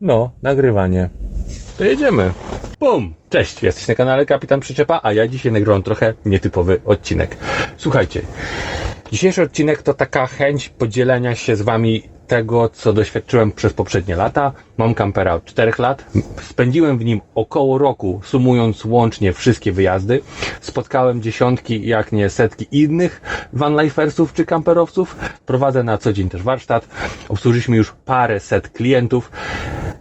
No, nagrywanie. To jedziemy. Bum! Cześć, jesteś na kanale Kapitan Przyczepa, a ja dzisiaj nagrywam trochę nietypowy odcinek. Słuchajcie, dzisiejszy odcinek to taka chęć podzielenia się z Wami tego, co doświadczyłem przez poprzednie lata. Mam kampera od 4 lat. Spędziłem w nim około roku, sumując łącznie wszystkie wyjazdy. Spotkałem dziesiątki, jak nie setki innych vanlifersów czy kamperowców. Prowadzę na co dzień też warsztat. Obsłużyliśmy już parę set klientów.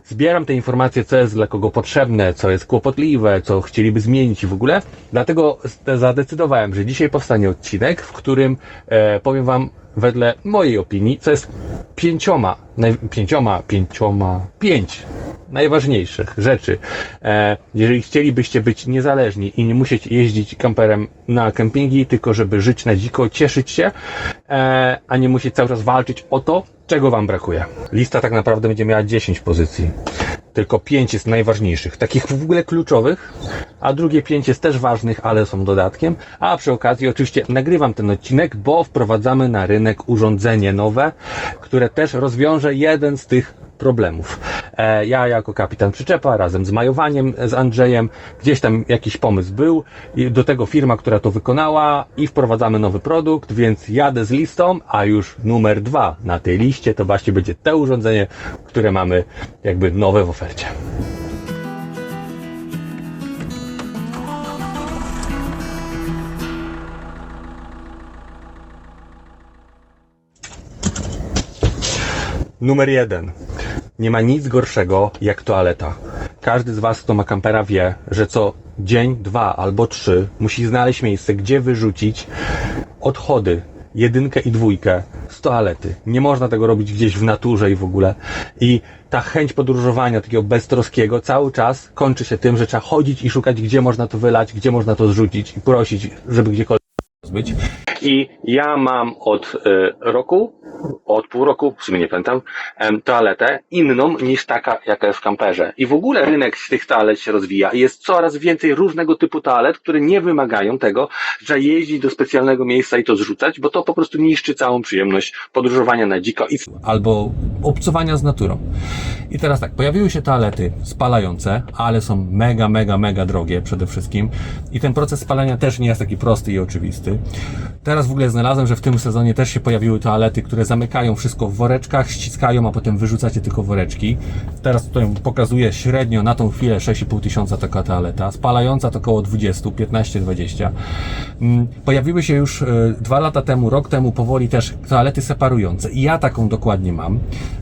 Zbieram te informacje, co jest dla kogo potrzebne, co jest kłopotliwe, co chcieliby zmienić i w ogóle. Dlatego zadecydowałem, że dzisiaj powstanie odcinek, w którym e, powiem Wam wedle mojej opinii, co jest pięcioma, naj, pięcioma, pięcioma, pięć najważniejszych rzeczy. E, jeżeli chcielibyście być niezależni i nie musieć jeździć kamperem na kempingi, tylko żeby żyć na dziko, cieszyć się, e, a nie musieć cały czas walczyć o to, czego Wam brakuje. Lista tak naprawdę będzie miała 10 pozycji. Tylko 5 jest najważniejszych, takich w ogóle kluczowych, a drugie 5 jest też ważnych, ale są dodatkiem. A przy okazji oczywiście nagrywam ten odcinek, bo wprowadzamy na rynek urządzenie nowe, które też rozwiąże jeden z tych problemów. E, ja jako kapitan przyczepa razem z majowaniem z Andrzejem, gdzieś tam jakiś pomysł był do tego firma, która to wykonała i wprowadzamy nowy produkt, więc jadę z listą, a już numer dwa na tej liście to właśnie będzie to urządzenie, które mamy jakby nowe w ofercie. Numer jeden. Nie ma nic gorszego jak toaleta. Każdy z Was, kto ma kampera, wie, że co dzień, dwa albo trzy musi znaleźć miejsce, gdzie wyrzucić odchody, jedynkę i dwójkę z toalety. Nie można tego robić gdzieś w naturze i w ogóle. I ta chęć podróżowania, takiego beztroskiego, cały czas kończy się tym, że trzeba chodzić i szukać, gdzie można to wylać, gdzie można to zrzucić i prosić, żeby gdziekolwiek być. I ja mam od y, roku, od pół roku, w sumie nie pamiętam, toaletę inną niż taka, jaka jest w kamperze. I w ogóle rynek tych toalet się rozwija i jest coraz więcej różnego typu toalet, które nie wymagają tego, że jeździć do specjalnego miejsca i to zrzucać, bo to po prostu niszczy całą przyjemność podróżowania na dziko i albo obcowania z naturą. I teraz tak, pojawiły się toalety spalające, ale są mega, mega, mega drogie przede wszystkim. I ten proces spalania też nie jest taki prosty i oczywisty. Teraz w ogóle znalazłem, że w tym sezonie też się pojawiły toalety, które zamykają wszystko w woreczkach, ściskają, a potem wyrzucacie tylko woreczki. Teraz tutaj pokazuję średnio na tą chwilę 6,5 tysiąca taka toaleta. Spalająca to około 20, 15-20. Mm, Pojawiły się już e, dwa lata temu, rok temu powoli też toalety separujące. I ja taką dokładnie mam.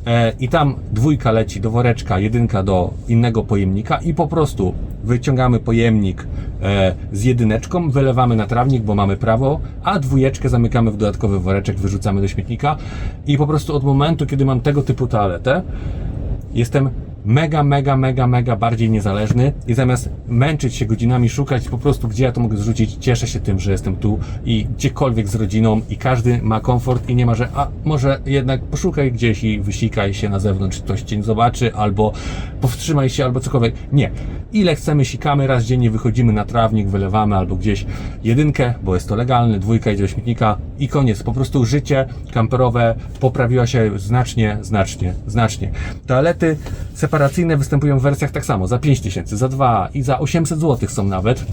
E, I tam dwójka leci do woreczka, jedynka do innego pojemnika i po prostu wyciągamy pojemnik e, z jedyneczką, wylewamy na trawnik, bo mamy prawo, a dwójeczkę zamykamy w dodatkowy woreczek, wyrzucamy do śmietnika. I po prostu od momentu, kiedy mam tego typu toaletę, jestem mega, mega, mega, mega bardziej niezależny i zamiast męczyć się godzinami, szukać po prostu, gdzie ja to mogę zrzucić, cieszę się tym, że jestem tu i gdziekolwiek z rodziną i każdy ma komfort i nie ma, że a może jednak poszukaj gdzieś i wysikaj się na zewnątrz, ktoś cię zobaczy, albo powstrzymaj się, albo cokolwiek. Nie. Ile chcemy, sikamy, raz dziennie wychodzimy na trawnik, wylewamy albo gdzieś jedynkę, bo jest to legalne, dwójka idzie do śmietnika i koniec. Po prostu życie kamperowe poprawiło się znacznie, znacznie, znacznie. Toalety separacyjne występują w wersjach tak samo, za 5000, za 2 i za 800 zł są nawet.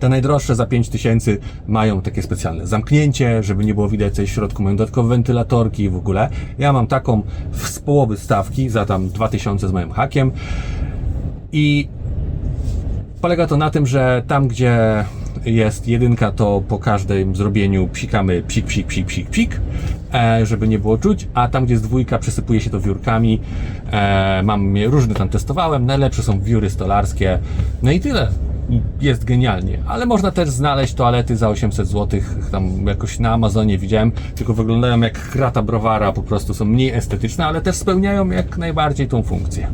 Te najdroższe za 5000 mają takie specjalne zamknięcie, żeby nie było widać co jest w środku, mają dodatkowe wentylatorki i w ogóle. Ja mam taką z połowy stawki za tam 2000 z moim hakiem i Polega to na tym, że tam, gdzie jest jedynka, to po każdym zrobieniu psikamy psik, psik, psik, psik, psik, żeby nie było czuć, a tam, gdzie jest dwójka, przysypuje się to wiórkami. E, mam je różne tam testowałem, najlepsze są wióry stolarskie, no i tyle. Jest genialnie, ale można też znaleźć toalety za 800 zł, tam jakoś na Amazonie widziałem, tylko wyglądają jak krata browara, po prostu są mniej estetyczne, ale też spełniają jak najbardziej tą funkcję.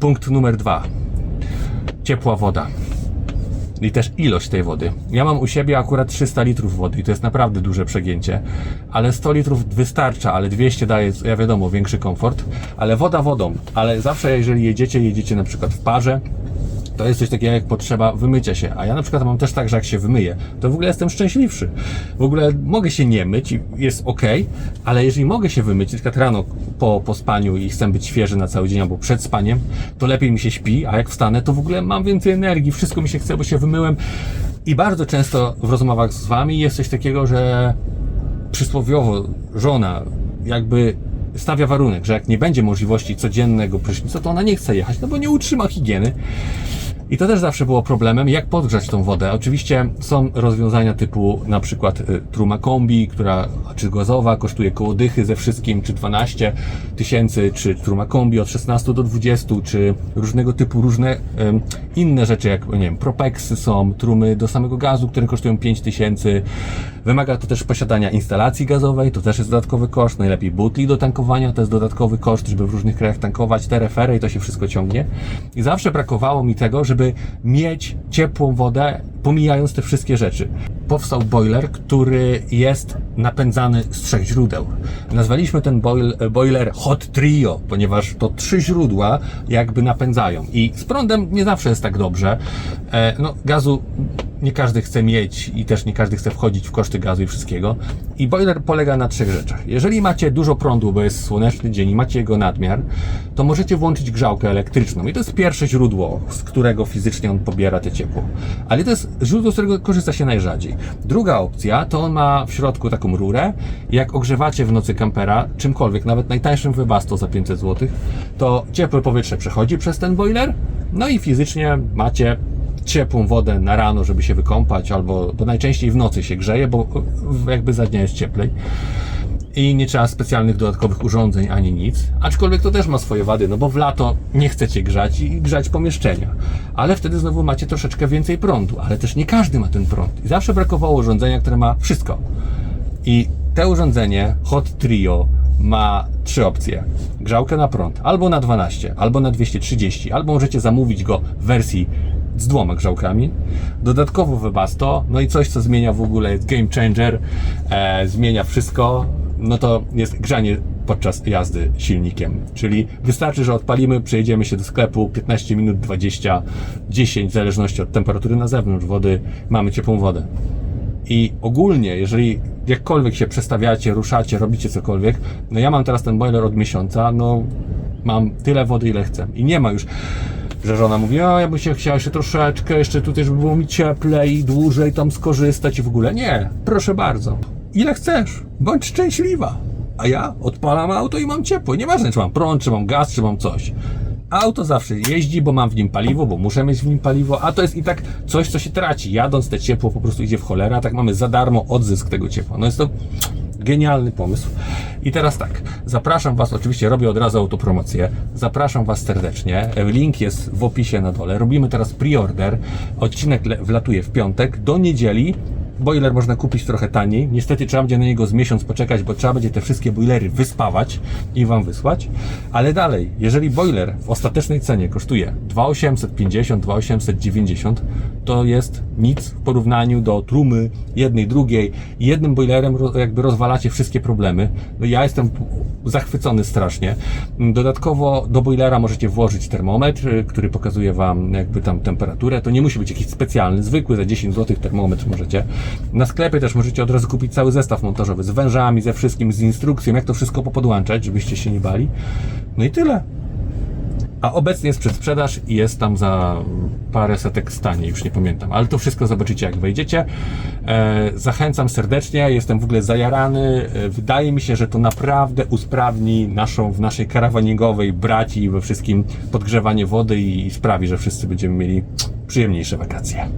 Punkt numer dwa ciepła woda. I też ilość tej wody. Ja mam u siebie akurat 300 litrów wody i to jest naprawdę duże przegięcie. Ale 100 litrów wystarcza, ale 200 daje, ja wiadomo, większy komfort. Ale woda wodą. Ale zawsze jeżeli jedziecie, jedziecie na przykład w parze, to jest coś takiego jak potrzeba wymycia się. A ja na przykład mam też tak, że jak się wymyję, to w ogóle jestem szczęśliwszy. W ogóle mogę się nie myć i jest ok, ale jeżeli mogę się wymyć, na przykład rano po, po spaniu i chcę być świeży na cały dzień albo przed spaniem, to lepiej mi się śpi, a jak wstanę, to w ogóle mam więcej energii, wszystko mi się chce, bo się wymyłem. I bardzo często w rozmowach z wami jest coś takiego, że przysłowiowo żona jakby stawia warunek, że jak nie będzie możliwości codziennego prysznica, to ona nie chce jechać, no bo nie utrzyma higieny. I to też zawsze było problemem, jak podgrzać tą wodę. Oczywiście są rozwiązania typu na przykład y, truma kombi, która, czy gazowa, kosztuje koło dychy ze wszystkim, czy 12 tysięcy, czy truma kombi od 16 do 20, czy różnego typu różne inne rzeczy, jak nie wiem, propexy są, trumy do samego gazu, które kosztują 5 tysięcy. Wymaga to też posiadania instalacji gazowej, to też jest dodatkowy koszt. Najlepiej butli do tankowania, to jest dodatkowy koszt, żeby w różnych krajach tankować te refery i to się wszystko ciągnie. I zawsze brakowało mi tego, żeby mieć ciepłą wodę, pomijając te wszystkie rzeczy. Powstał boiler, który jest napędzany z trzech źródeł. Nazwaliśmy ten boil, boiler Hot Trio, ponieważ to trzy źródła jakby napędzają. I z prądem nie zawsze jest tak dobrze. E, no, gazu nie każdy chce mieć i też nie każdy chce wchodzić w koszty gazu i wszystkiego. I boiler polega na trzech rzeczach. Jeżeli macie dużo prądu, bo jest słoneczny dzień i macie jego nadmiar, to możecie włączyć grzałkę elektryczną. I to jest pierwsze źródło, z którego fizycznie on pobiera te ciepło. Ale to jest źródło, z którego korzysta się najrzadziej. Druga opcja to on ma w środku taką rurę. Jak ogrzewacie w nocy kampera czymkolwiek, nawet najtańszym wybasto za 500 zł, to ciepłe powietrze przechodzi przez ten boiler, no i fizycznie macie ciepłą wodę na rano, żeby się wykąpać, albo bo najczęściej w nocy się grzeje, bo jakby za dnia jest cieplej. I nie trzeba specjalnych dodatkowych urządzeń ani nic. Aczkolwiek to też ma swoje wady, no bo w lato nie chcecie grzać i grzać pomieszczenia. Ale wtedy znowu macie troszeczkę więcej prądu, ale też nie każdy ma ten prąd. I zawsze brakowało urządzenia, które ma wszystko. I te urządzenie Hot Trio ma trzy opcje. Grzałkę na prąd, albo na 12, albo na 230, albo możecie zamówić go w wersji z dwoma grzałkami. Dodatkowo Webasto, no i coś, co zmienia w ogóle, jest game changer, e, zmienia wszystko, no to jest grzanie podczas jazdy silnikiem. Czyli wystarczy, że odpalimy, przejedziemy się do sklepu, 15 minut, 20, 10, w zależności od temperatury na zewnątrz wody, mamy ciepłą wodę. I ogólnie, jeżeli jakkolwiek się przestawiacie, ruszacie, robicie cokolwiek, no ja mam teraz ten boiler od miesiąca, no mam tyle wody, ile chcę. I nie ma już, że żona mówi, a ja bym się chciała jeszcze troszeczkę, jeszcze tutaj, żeby było mi cieplej, dłużej tam skorzystać i w ogóle. Nie, proszę bardzo. Ile chcesz, bądź szczęśliwa. A ja odpalam auto i mam ciepło. Nieważne, czy mam prąd, czy mam gaz, czy mam coś. Auto zawsze jeździ, bo mam w nim paliwo, bo muszę mieć w nim paliwo, a to jest i tak coś, co się traci. Jadąc te ciepło po prostu idzie w cholerę, a tak mamy za darmo odzysk tego ciepła. No jest to genialny pomysł. I teraz tak, zapraszam Was, oczywiście robię od razu autopromocję, zapraszam Was serdecznie, link jest w opisie na dole, robimy teraz preorder, odcinek wlatuje w piątek, do niedzieli Boiler można kupić trochę taniej. Niestety trzeba będzie na niego z miesiąc poczekać, bo trzeba będzie te wszystkie boilery wyspawać i Wam wysłać. Ale dalej, jeżeli boiler w ostatecznej cenie kosztuje 2850, 2890, to jest nic w porównaniu do trumy jednej, drugiej. Jednym boilerem jakby rozwalacie wszystkie problemy. No ja jestem zachwycony strasznie. Dodatkowo do boilera możecie włożyć termometr, y, który pokazuje Wam jakby tam temperaturę. To nie musi być jakiś specjalny, zwykły za 10 zł termometr możecie. Na sklepie też możecie od razu kupić cały zestaw montażowy z wężami, ze wszystkim, z instrukcją, jak to wszystko popodłączać, żebyście się nie bali. No i tyle. A obecnie jest przedsprzedaż i jest tam za parę setek stanie, już nie pamiętam. Ale to wszystko zobaczycie jak wejdziecie. E, zachęcam serdecznie, jestem w ogóle zajarany. E, wydaje mi się, że to naprawdę usprawni naszą, w naszej karawaningowej braci we wszystkim podgrzewanie wody i sprawi, że wszyscy będziemy mieli przyjemniejsze wakacje.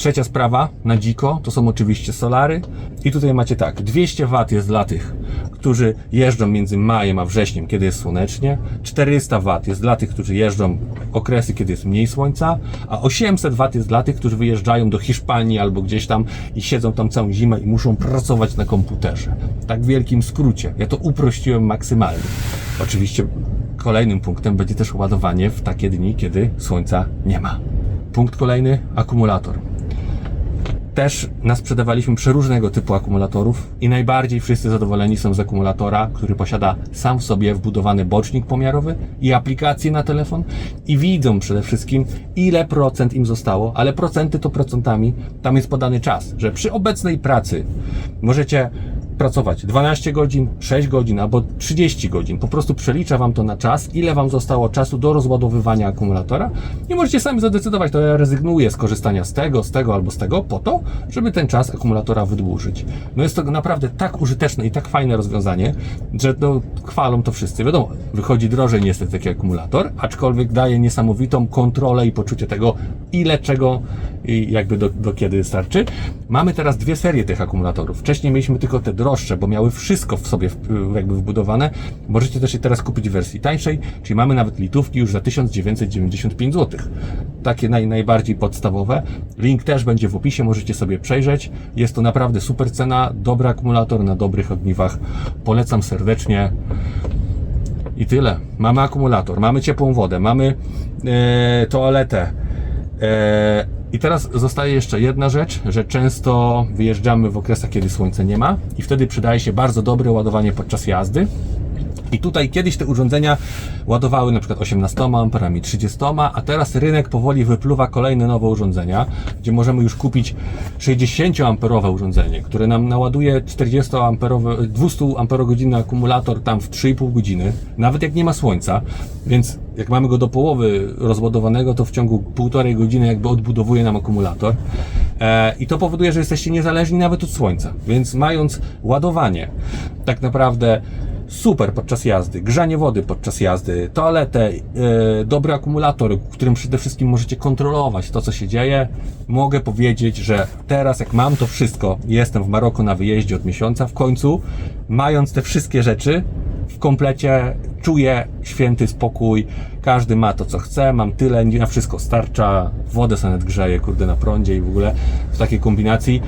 Trzecia sprawa na dziko to są oczywiście solary. I tutaj macie tak, 200 W jest dla tych, którzy jeżdżą między majem a wrześniem, kiedy jest słonecznie. 400 W jest dla tych, którzy jeżdżą okresy, kiedy jest mniej słońca. A 800 W jest dla tych, którzy wyjeżdżają do Hiszpanii albo gdzieś tam i siedzą tam całą zimę i muszą pracować na komputerze. Tak w wielkim skrócie. Ja to uprościłem maksymalnie. Oczywiście kolejnym punktem będzie też ładowanie w takie dni, kiedy słońca nie ma. Punkt kolejny, akumulator też nasprzedawaliśmy przeróżnego typu akumulatorów i najbardziej wszyscy zadowoleni są z akumulatora, który posiada sam w sobie wbudowany bocznik pomiarowy i aplikację na telefon i widzą przede wszystkim ile procent im zostało, ale procenty to procentami, tam jest podany czas, że przy obecnej pracy możecie pracować 12 godzin, 6 godzin albo 30 godzin. Po prostu przelicza Wam to na czas, ile Wam zostało czasu do rozładowywania akumulatora i możecie sami zadecydować, to ja rezygnuję z korzystania z tego, z tego albo z tego po to, żeby ten czas akumulatora wydłużyć. No jest to naprawdę tak użyteczne i tak fajne rozwiązanie, że no, chwalą to wszyscy. Wiadomo, wychodzi drożej niestety taki akumulator, aczkolwiek daje niesamowitą kontrolę i poczucie tego, ile czego i jakby do, do kiedy starczy. Mamy teraz dwie serie tych akumulatorów. Wcześniej mieliśmy tylko te droższe, bo miały wszystko w sobie jakby wbudowane. Możecie też je teraz kupić w wersji tańszej, czyli mamy nawet litówki już za 1995 zł. Takie naj, najbardziej podstawowe. Link też będzie w opisie, możecie sobie przejrzeć. Jest to naprawdę super cena, dobry akumulator na dobrych ogniwach. Polecam serdecznie. I tyle. Mamy akumulator, mamy ciepłą wodę, mamy e, toaletę. E, I teraz zostaje jeszcze jedna rzecz, że często wyjeżdżamy w okresach, kiedy słońca nie ma i wtedy przydaje się bardzo dobre ładowanie podczas jazdy. I tutaj kiedyś te urządzenia ładowały na przykład 18 amperami, 30, a teraz rynek powoli wypluwa kolejne nowe urządzenia, gdzie możemy już kupić 60 amperowe urządzenie, które nam naładuje 40 amperowe, 200 amperogodzinny akumulator tam w 3,5 godziny, nawet jak nie ma słońca, więc jak mamy go do połowy rozładowanego, to w ciągu półtorej godziny jakby odbudowuje nam akumulator. E, I to powoduje, że jesteście niezależni nawet od słońca. Więc mając ładowanie, tak naprawdę super podczas jazdy, grzanie wody podczas jazdy, toaletę, e, dobry akumulator, którym przede wszystkim możecie kontrolować to, co się dzieje, mogę powiedzieć, że teraz jak mam to wszystko, jestem w Maroku na wyjeździe od miesiąca, w końcu, mając te wszystkie rzeczy, w komplecie czuję święty spokój, każdy ma to co chce, mam tyle, na wszystko starcza, wodę sobie nawet grzeję, kurde, na prądzie i w ogóle w takiej kombinacji.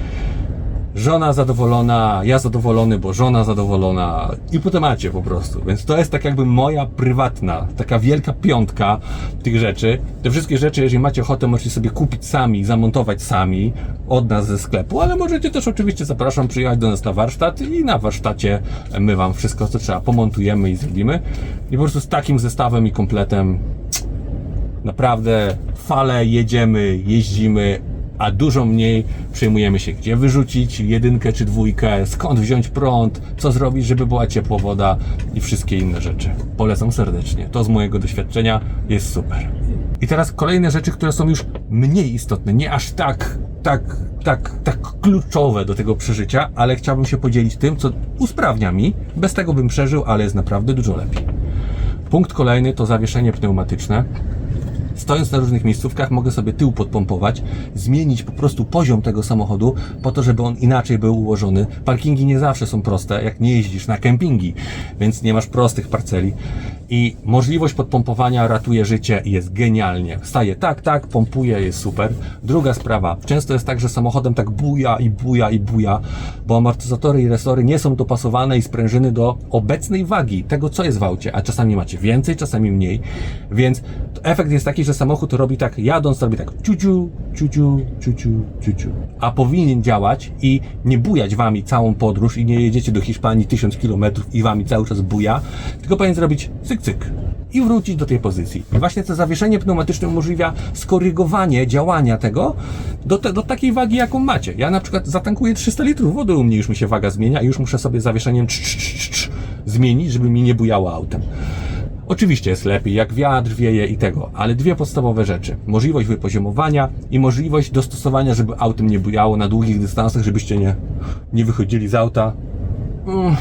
Żona zadowolona, ja zadowolony, bo żona zadowolona i po temacie po prostu. Więc to jest tak jakby moja prywatna, taka wielka piątka tych rzeczy. Te wszystkie rzeczy, jeżeli macie ochotę, możecie sobie kupić sami, zamontować sami od nas ze sklepu, ale możecie też oczywiście, zapraszam, przyjechać do nas na warsztat i na warsztacie my Wam wszystko, co trzeba, pomontujemy i zrobimy. I po prostu z takim zestawem i kompletem naprawdę fale jedziemy, jeździmy, a dużo mniej przejmujemy się, gdzie wyrzucić jedynkę czy dwójkę, skąd wziąć prąd, co zrobić, żeby była ciepła woda i wszystkie inne rzeczy. Polecam serdecznie. To z mojego doświadczenia jest super. I teraz kolejne rzeczy, które są już mniej istotne, nie aż tak, tak, tak, tak kluczowe do tego przeżycia, ale chciałbym się podzielić tym, co usprawnia mi. Bez tego bym przeżył, ale jest naprawdę dużo lepiej. Punkt kolejny to zawieszenie pneumatyczne. Stojąc na różnych miejscówkach, mogę sobie tył podpompować, zmienić po prostu poziom tego samochodu, po to, żeby on inaczej był ułożony. Parkingi nie zawsze są proste, jak nie jeździsz na kempingi, więc nie masz prostych parceli. I możliwość podpompowania ratuje życie i jest genialnie. Staje tak, tak, pompuje, jest super. Druga sprawa, często jest tak, że samochodem tak buja i buja i buja, bo amortyzatory i resory nie są dopasowane i sprężyny do obecnej wagi tego, co jest w aucie, a czasami macie więcej, czasami mniej, więc efekt jest taki, że samochód robi tak, jadąc robi tak ciuciu, ciuciu, ciuciu, ciuciu, a powinien działać i nie bujać wami całą podróż i nie jedziecie do Hiszpanii 1000 km i wami cały czas buja, tylko powinien zrobić cyk, cyk i wrócić do tej pozycji. I właśnie to zawieszenie pneumatyczne umożliwia skorygowanie działania tego do, te, do takiej wagi, jaką macie. Ja na przykład zatankuję 300 litrów wody u mnie, już mi się waga zmienia i już muszę sobie zawieszeniem cz, cz, cz, cz, zmienić, żeby mi nie bujało autem. Oczywiście jest lepiej, jak wiatr wieje i tego, ale dwie podstawowe rzeczy. Możliwość wypoziomowania i możliwość dostosowania, żeby autem nie bujało na długich dystansach, żebyście nie, nie wychodzili z auta. Mm.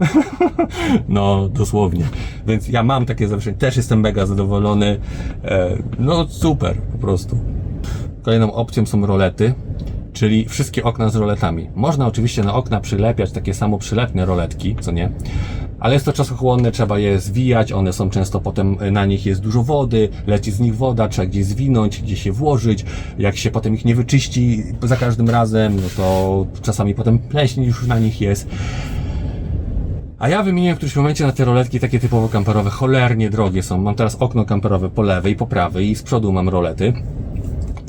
No, dosłownie. Więc ja mam takie zawieszenie, też jestem mega zadowolony. E, No, super, po prostu. Kolejną opcją są rolety, czyli wszystkie okna z roletami. Można oczywiście na okna przylepiać takie samo przylepne roletki, co nie? Ale jest to czasochłonne, trzeba je zwijać, one są często potem, na nich jest dużo wody, leci z nich woda, trzeba gdzieś zwinąć, gdzieś je włożyć. Jak się potem ich nie wyczyści za każdym razem, no to czasami potem pleśń już na nich jest. A ja wymieniłem w którymś momencie na te roletki takie typowo kamperowe, cholernie drogie są. Mam teraz okno kamperowe po lewej, po prawej i z przodu mam rolety.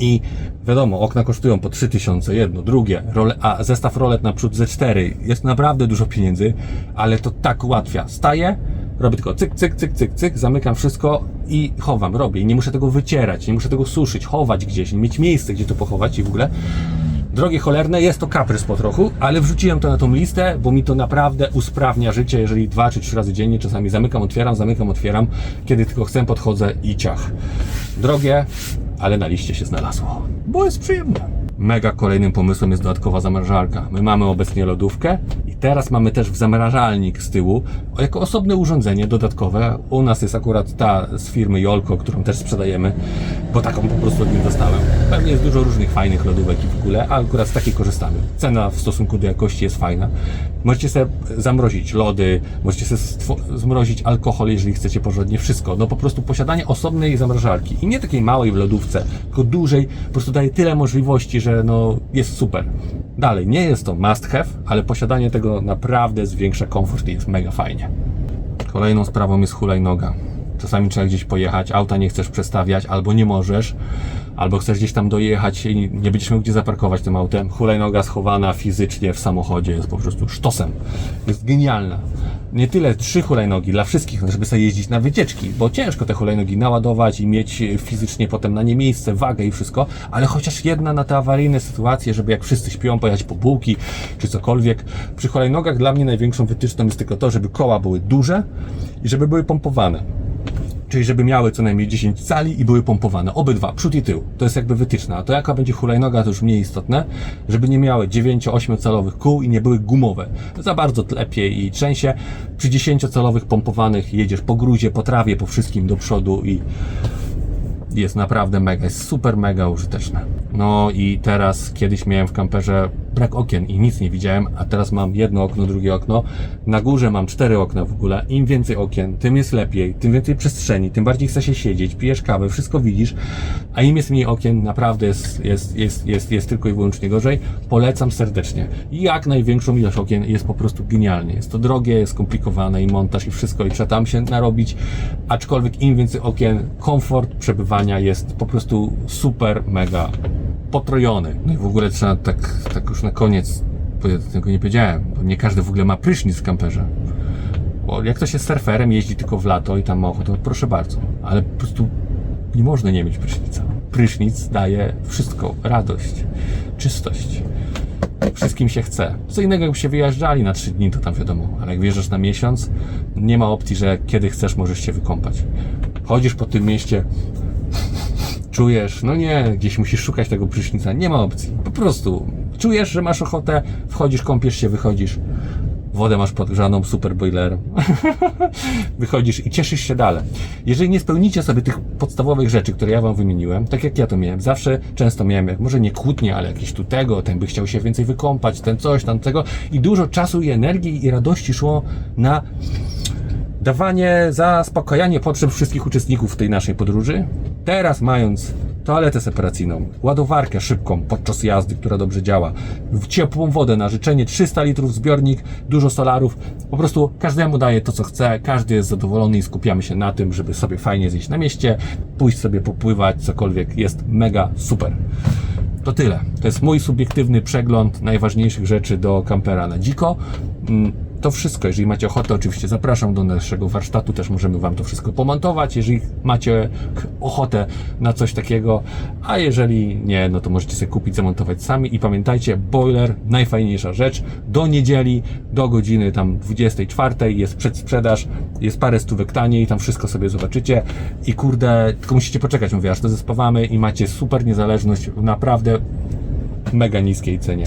I wiadomo, okna kosztują po 3000, jedno, drugie, role, a zestaw rolet naprzód ze 4 jest naprawdę dużo pieniędzy, ale to tak ułatwia. Staję, robię tylko cyk, cyk, cyk, cyk, cyk, zamykam wszystko i chowam, robię. Nie muszę tego wycierać, nie muszę tego suszyć, chować gdzieś, mieć miejsce, gdzie to pochować i w ogóle. Drogie cholerne, jest to kaprys po trochu, ale wrzuciłem to na tą listę, bo mi to naprawdę usprawnia życie, jeżeli dwa czy trzy razy dziennie czasami zamykam, otwieram, zamykam, otwieram, kiedy tylko chcę, podchodzę i ciach. Drogie, ale na liście się znalazło, bo jest przyjemne. Mega kolejnym pomysłem jest dodatkowa zamrażarka. My mamy obecnie lodówkę teraz mamy też zamrażalnik z tyłu jako osobne urządzenie dodatkowe. U nas jest akurat ta z firmy Jolko, którą też sprzedajemy, bo taką po prostu od niej dostałem. Pewnie jest dużo różnych fajnych lodówek i w ogóle, a akurat z takiej korzystamy. Cena w stosunku do jakości jest fajna. Możecie sobie zamrozić lody, możecie sobie zmrozić alkohol, jeżeli chcecie porządnie, wszystko. No po prostu posiadanie osobnej zamrażarki i nie takiej małej w lodówce, tylko dużej, po prostu daje tyle możliwości, że no jest super. Dalej, nie jest to must have, ale posiadanie tego naprawdę zwiększa komfort i jest mega fajnie. Kolejną sprawą jest hulajnoga. Czasami trzeba gdzieś pojechać, auta nie chcesz przestawiać, albo nie możesz, albo chcesz gdzieś tam dojechać i nie będziesz miał gdzie zaparkować tym autem. Hulajnoga schowana fizycznie w samochodzie jest po prostu sztosem. Jest genialna. Nie tyle trzy hulajnogi dla wszystkich, żeby sobie jeździć na wycieczki, bo ciężko te hulajnogi naładować i mieć fizycznie potem na nie miejsce, wagę i wszystko, ale chociaż jedna na te awaryjne sytuacje, żeby jak wszyscy śpią, pojechać po bułki czy cokolwiek. Przy hulajnogach dla mnie największą wytyczną jest tylko to, żeby koła były duże i żeby były pompowane. Czyli żeby miały co najmniej 10 cali i były pompowane. Obydwa, przód i tył. To jest jakby wytyczna. A to jaka będzie hulajnoga, to już mniej istotne. Żeby nie miały 9-8 calowych kół i nie były gumowe. Za bardzo tlepie i trzęsie. Przy 10 calowych pompowanych jedziesz po gruzie, po trawie, po wszystkim do przodu i jest naprawdę mega, jest super mega użyteczne. No i teraz kiedyś miałem w kamperze brak okien i nic nie widziałem, a teraz mam jedno okno, drugie okno. Na górze mam cztery okna w ogóle. Im więcej okien, tym jest lepiej, tym więcej przestrzeni, tym bardziej chce się siedzieć, pijesz kawę, wszystko widzisz, a im jest mniej okien, naprawdę jest, jest, jest, jest, jest tylko i wyłącznie gorzej. Polecam serdecznie. Jak największą ilość okien jest po prostu genialnie. Jest to drogie, jest skomplikowane i montaż i wszystko i trzeba tam się narobić, aczkolwiek im więcej okien, komfort przebywania jest po prostu super, mega potrojony. No i w ogóle trzeba tak, tak już na koniec, bo ja tego nie powiedziałem, bo nie każdy w ogóle ma prysznic w kamperze. Bo jak ktoś jest surferem, jeździ tylko w lato i tam ma ochotę, to proszę bardzo. Ale po prostu nie można nie mieć prysznica. Prysznic daje wszystko, radość, czystość. Wszystkim się chce. Co innego jakbyście wyjeżdżali na 3 dni, to tam wiadomo, ale jak wyjeżdżasz na miesiąc, nie ma opcji, że kiedy chcesz możesz się wykąpać. Chodzisz po tym mieście, czujesz, no nie, gdzieś musisz szukać tego prysznica, nie ma opcji. Po prostu czujesz, że masz ochotę, wchodzisz, kąpiesz się, wychodzisz. Wodę masz podgrzaną, super boilerem. Wychodzisz i cieszysz się dalej. Jeżeli nie spełnicie sobie tych podstawowych rzeczy, które ja Wam wymieniłem, tak jak ja to miałem, zawsze często miałem, jak może nie kłótnie, ale jakieś tu tego, ten by chciał się więcej wykąpać, ten coś, tam tego i dużo czasu i energii i radości szło na dawanie, zaspokajanie potrzeb wszystkich uczestników tej naszej podróży. Teraz mając toaletę separacyjną, ładowarkę szybką podczas jazdy, która dobrze działa, ciepłą wodę na życzenie, 300 litrów zbiornik, dużo solarów, po prostu każdemu daje to, co chce, każdy jest zadowolony i skupiamy się na tym, żeby sobie fajnie zjeść na mieście, pójść sobie popływać, cokolwiek, jest mega super. To tyle. To jest mój subiektywny przegląd najważniejszych rzeczy do kampera na dziko. To wszystko. Jeżeli macie ochotę, oczywiście zapraszam do naszego warsztatu, też możemy Wam to wszystko pomontować, jeżeli macie ochotę na coś takiego, a jeżeli nie, no to możecie sobie kupić, zamontować sami i pamiętajcie, boiler, najfajniejsza rzecz, do niedzieli, do godziny tam 24 jest przedsprzedaż, jest parę stówek taniej, tam wszystko sobie zobaczycie i kurde, tylko musicie poczekać, mówię, aż to zespawamy i macie super niezależność naprawdę mega niskiej cenie.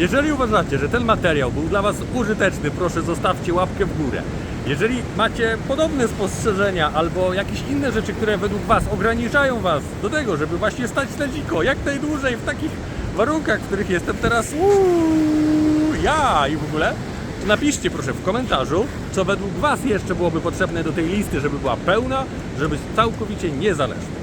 Jeżeli uważacie, że ten materiał był dla Was użyteczny, proszę zostawcie łapkę w górę. Jeżeli macie podobne spostrzeżenia albo jakieś inne rzeczy, które według Was ograniczają Was do tego, żeby właśnie stać na dziko jak najdłużej w takich warunkach, w których jestem teraz uuu, ja i w ogóle, napiszcie proszę w komentarzu, co według Was jeszcze byłoby potrzebne do tej listy, żeby była pełna, żeby całkowicie niezależna.